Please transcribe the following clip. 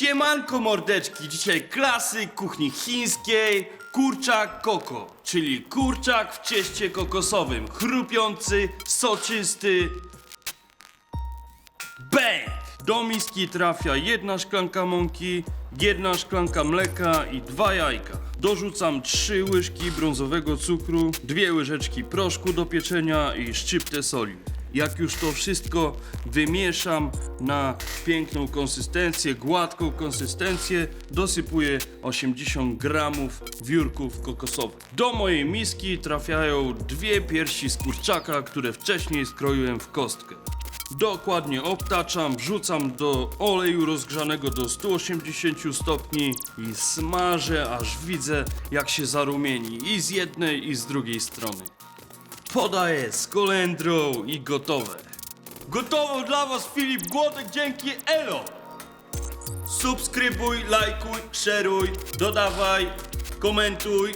Siemanko mordeczki, dzisiaj klasyk kuchni chińskiej, kurczak koko, czyli kurczak w cieście kokosowym, chrupiący, soczysty. Bang! Do miski trafia jedna szklanka mąki, jedna szklanka mleka i dwa jajka. Dorzucam trzy łyżki brązowego cukru, dwie łyżeczki proszku do pieczenia i szczyptę soli. Jak już to wszystko wymieszam na piękną konsystencję, gładką konsystencję, dosypuję 80 gramów wiórków kokosowych. Do mojej miski trafiają dwie piersi z kurczaka, które wcześniej skroiłem w kostkę. Dokładnie obtaczam, wrzucam do oleju rozgrzanego do 180 stopni i smażę, aż widzę jak się zarumieni i z jednej i z drugiej strony. Podaję z kolendrą i gotowe. Gotowo dla was Filip Głodek, dzięki Elo! Subskrybuj, lajkuj, szeruj, dodawaj, komentuj.